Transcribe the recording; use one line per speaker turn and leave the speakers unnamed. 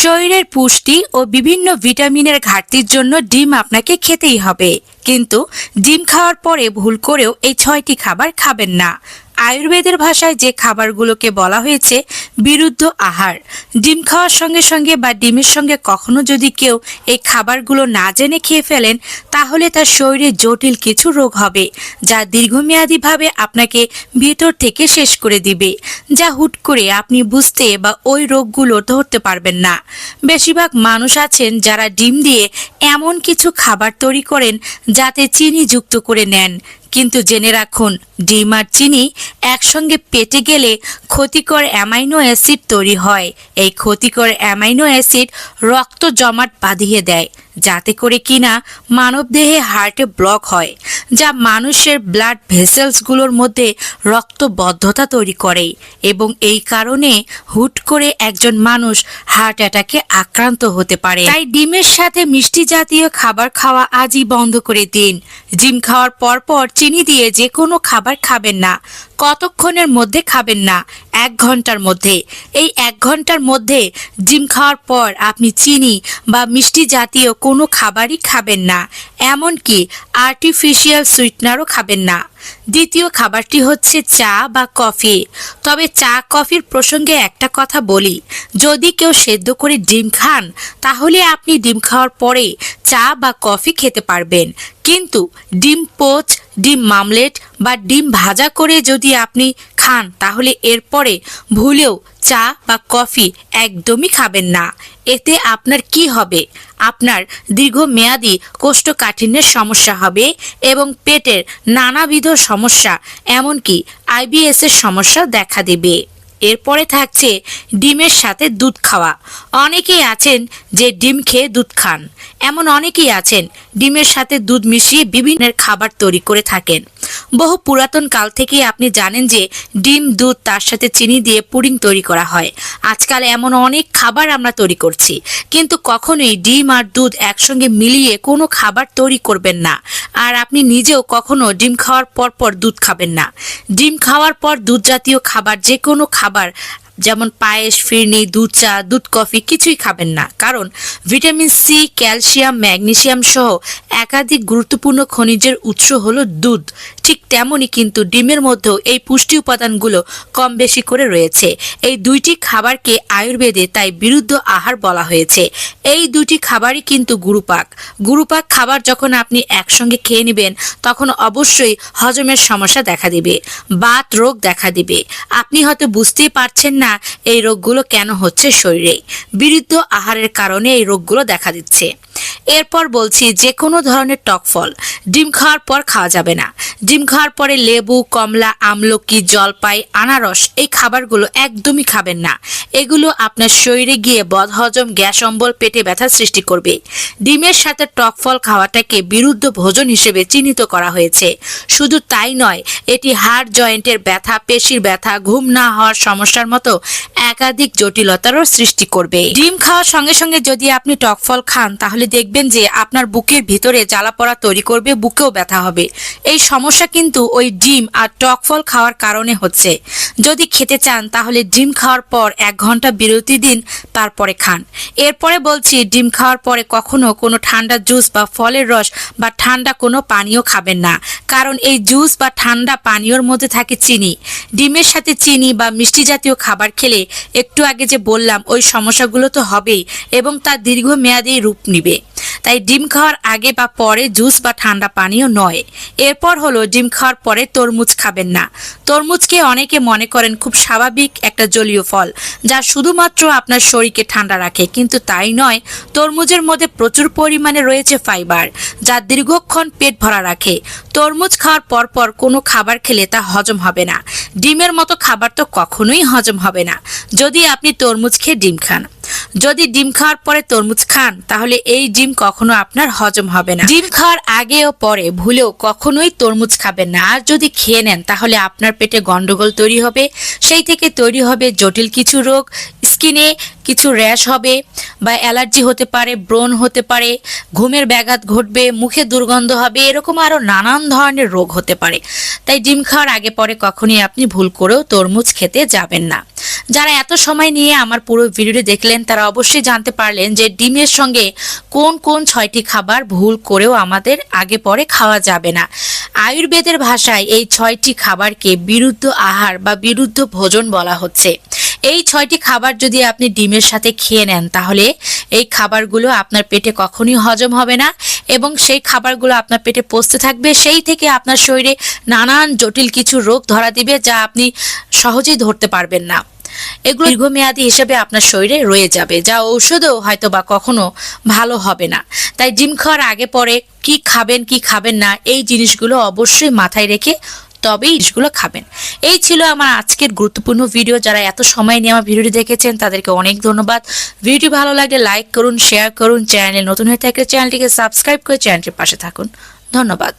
শরীরের পুষ্টি ও বিভিন্ন ভিটামিনের ঘাটতির জন্য ডিম আপনাকে খেতেই হবে। কিন্তু ডিম খাওয়ার পরে ভুল করেও এই ছয়টি খাবার খাবেন না। আয়ুর্বেদের ভাষায় যে খাবারগুলোকে বলা হয়েছে, বিরুদ্ধ আহার। ডিম খাওয়ার সঙ্গে সঙ্গে বা ডিমের সঙ্গে কখনো যদি কেউ এই খাবারগুলো না জেনে খেয়ে ফেলেন, তাহলে তার শরীরে জটিল কিছু রোগ হবে, যা দীর্ঘমেয়াদীভাবে আপনাকে ভিতর থেকে শেষ করে দিবে, যা হুট করে আপনি বুঝতে বা ওই রোগগুলো ধরতে পারবেন না। বেশিরভাগ মানুষ আছেন যারা ডিম দিয়ে এমন কিছু খাবার তৈরি করেন, যাতে চিনি যুক্ত করে নেন। কিন্তু জেনে রাখুন, ডিম আর চিনি একসঙ্গে পেটে গেলে ক্ষতিকর অ্যামাইনো অ্যাসিড তৈরি হয়। এই ক্ষতিকর অ্যামাইনো অ্যাসিড রক্ত জমাট বাঁধিয়ে দেয়। যাতে করে কিনা মানবদেহে হার্টে ব্লক হয়, যা মানুষের ব্লাড ভেসেলসগুলোর মধ্যে রক্তবদ্ধতা তৈরি করে এবং এই কারণে হুট করে একজন মানুষ হার্ট অ্যাটাকে আক্রান্ত হতে পারে। তাই ডিমের সাথে মিষ্টি জাতীয় খাবার খাওয়া আজই বন্ধ করে দিন। ডিম খাওয়ার পর পর চিনি দিয়ে যে কোনো খাবার খাবেন না। কতক্ষণের মধ্যে খাবেন না? এক ঘণ্টার মধ্যে। এই এক ঘণ্টার মধ্যে ডিম খাওয়ার পর আপনি চিনি বা মিষ্টি জাতীয় কোনো খাবারই খাবেন না। এমনকি আর্টিফিশিয়াল সুইটনারও খাবেন না। দ্বিতীয় খাবারটি হচ্ছে চা বা কফি। তবে চা, কফির প্রসঙ্গে একটা কথা বলি। যদি কেউ সেদ্ধ করে ডিম খান, তাহলে আপনি ডিম খাওয়ার পরে চা বা কফি খেতে পারবেন। কিন্তু ডিম পোচ ডিম মামলেট বা ডিম ভাজা করে যদি আপনি খান, তাহলে এরপরে ভুলেও চা বা কফি একদমই খাবেন না। এতে আপনার কি হবে? আপনার দীর্ঘমেয়াদী কোষ্ঠকাঠিন্যের সমস্যা হবে এবং পেটের নানাবিধ সমস্যা, এমনকি আইবিএস এর সমস্যা দেখা দেবে। এরপরে থাকছে ডিমের সাথে দুধ খাওয়া। অনেকেই আছেন যে ডিম খেয়ে দুধ খান। এমন অনেকেই আছেন, ডিমের সাথে দুধ মিশিয়ে বিভিন্ন খাবার তৈরি করে থাকেন। বহু পুরাতন কাল থেকেই আপনি জানেন যে ডিম, দুধ, তার সাথে চিনি দিয়ে পুডিং তৈরি করা হয়। আজকাল এমন অনেক খাবার আমরা তৈরি করছি, কিন্তু কখনোই ডিম আর দুধ একসঙ্গে মিলিয়ে কোনো খাবার তৈরি করবেন না। আর আপনি নিজেও কখনো ডিম খাওয়ার পর পর দুধ খাবেন না। ডিম খাওয়ার পর দুধ জাতীয় খাবার যে কোনো খাবার যেমন পায়েস, ফিরনি, দুধ চা, দুধ কফি কিছুই খাবেন না। কারণ ভিটামিন সি, ক্যালসিয়াম, ম্যাগনেসিয়াম সহ একাধিক গুরুত্বপূর্ণ খনিজের উৎস হলো দুধ। ঠিক তেমনই কিন্তু ডিমের মধ্যেও এই পুষ্টি উপাদানগুলো কম বেশি করে রয়েছে। এই দুইটি খাবারকে আয়ুর্বেদে তাই বিরুদ্ধ আহার বলা হয়েছে। এই দুটি খাবারই কিন্তু গুরুপাক। গুরুপাক খাবার যখন আপনি একসঙ্গে খেয়ে নেবেন, তখন অবশ্যই হজমের সমস্যা দেখা দিবে, বাত রোগ দেখা দিবে। আপনি হয়তো বুঝতেই পারছেন না এই রোগগুলো কেন হচ্ছে শরীরে? বিরুদ্ধ আহারের কারণে এই রোগগুলো দেখা দিচ্ছে। এরপর বলছি যে কোনো ধরনের টক ফল, ডিম খাওয়ার পর খাওয়া যাবে না। ডিম খাওয়ার পরে লেবু, কমলা, আমলকি, জলপাই, আনারস এই খাবারগুলো একদমই খাবেন না। এগুলো আপনার শরীরে গিয়ে বদহজম, গ্যাস অম্বল, পেটে ব্যথার সৃষ্টি করবে। ডিমের সাথে টক ফল খাওয়াটাকে বিরুদ্ধ ভোজন হিসেবে চিহ্নিত করা হয়েছে। শুধু তাই নয়, এটি হাড় জয়েন্টের ব্যথা, পেশির ব্যথা, ঘুম না হওয়ার সমস্যার মতো একাধিক জটিলতারও সৃষ্টি করবে। ডিম খাওয়ার সঙ্গে সঙ্গে যদি আপনি টক ফল খান, তাহলে দেখবেন যে আপনার বুকের ভিতরে জ্বালা পড়া তৈরি করবে, বুকেও ব্যথা হবে। এই সমস্যা কিন্তু ওই ডিম আর টক ফল খাওয়ার কারণে হচ্ছে। যদি খেতে চান, তাহলে ডিম খাওয়ার পর এক ঘণ্টা বিরতি দিন, তারপরে খান। এরপরে বলছি, ডিম খাওয়ার পরে কখনো কোনো ঠান্ডা জুস বা ফলের রস বা ঠান্ডা কোনো পানীয় খাবেন না। কারণ এই জুস বা ঠান্ডা পানীয়র মধ্যে থাকে চিনি। ডিমের সাথে চিনি বা মিষ্টি জাতীয় খাবার খেলে একটু আগে যে বললাম, ওই সমস্যাগুলো তো হবেই এবং তার দীর্ঘমেয়াদী রূপ নিবে। তাই ডিম খাওয়ার আগে বা পরে জুস বা ঠান্ডা পানীয় নয়। এরপর হলো ডিম খাওয়ার পরে তরমুজ খাবেন না। তরমুজকে অনেকে মনে করেন খুব স্বাভাবিক একটা জলীয় ফল, যা শুধুমাত্র আপনার শরীরকে ঠান্ডা রাখে। কিন্তু তাই নয়, তরমুজের মধ্যে প্রচুর পরিমাণে রয়েছে ফাইবার, যা দীর্ঘক্ষণ পেট ভরা রাখে। তরমুজ খাওয়ার পর পর কোনো খাবার খেলে তা হজম হবে না। ডিমের মতো খাবার তো কখনোই হজম হবে না। যদি আপনি তরমুজ খেয়ে ডিম খান। যদি ডিম খাওয়ার পরে তরমুজ খান, তাহলে এই ডিম কখনো আপনার হজম হবে না। ডিম খাওয়ার আগে ও পরে ভুলেও কখনোই তরমুজ খাবেন না। আর যদি খেয়ে নেন, তাহলে আপনার পেটে গন্ডগোল তৈরি হবে। সেই থেকে তৈরি হবে জটিল কিছু রোগ। স্কিনে কিছু র্যাশ হবে বা অ্যালার্জি হতে পারে, ব্রণ হতে পারে, ঘুমের ব্যাঘাত ঘটবে, মুখে দুর্গন্ধ হবে, এরকম আরও নানান ধরনের রোগ হতে পারে। তাই ডিম খাওয়ার আগে পরে কখনই আপনি ভুল করেও তরমুজ খেতে যাবেন না। যারা এত সময় নিয়ে আমার পুরো ভিডিওটি দেখলেন, তারা অবশ্যই জানতে পারলেন যে ডিমের সঙ্গে কোন কোন ছয়টি খাবার ভুল করেও আমাদের আগে পরে খাওয়া যাবে না। আয়ুর্বেদের ভাষায় এই ছয়টি খাবারকে বিরুদ্ধ আহার বা বিরুদ্ধ ভোজন বলা হচ্ছে। এই ছয়টি খাবার যদি আপনি ডিমের সাথে খেয়ে নেন, তাহলে এই খাবারগুলো আপনার পেটে কখনই হজম হবে না এবং সেই খাবারগুলো আপনার পেটে পচতে থাকবে। সেই থেকে আপনার শরীরে নানান জটিল কিছু রোগ ধরা দিবে যা আপনি সহজেই ধরতে পারবেন না। এগুলো দীর্ঘমেয়াদী হিসেবে আপনার শরীরে রয়ে যাবে। যা ঔষধও হয়তো বা কখনো ভালো হবে না। তাই জিম খাওয়ার আগে পরে কি খাবেন কি খাবেন না এই জিনিসগুলো অবশ্যই মাথায় রেখে তবেই জিনিসগুলো খাবেন। এই ছিল আমার আজকের গুরুত্বপূর্ণ ভিডিও। যারা এত সময় নিয়ে আমার ভিডিওটি দেখেছেন তাদেরকে অনেক ধন্যবাদ। ভিডিওটি ভালো লাগলে লাইক করুন শেয়ার করুন চ্যানেলে নতুন হয়ে থাকলে চ্যানেলটিকে সাবস্ক্রাইব করে চ্যানেলটির পাশে থাকুন। ধন্যবাদ।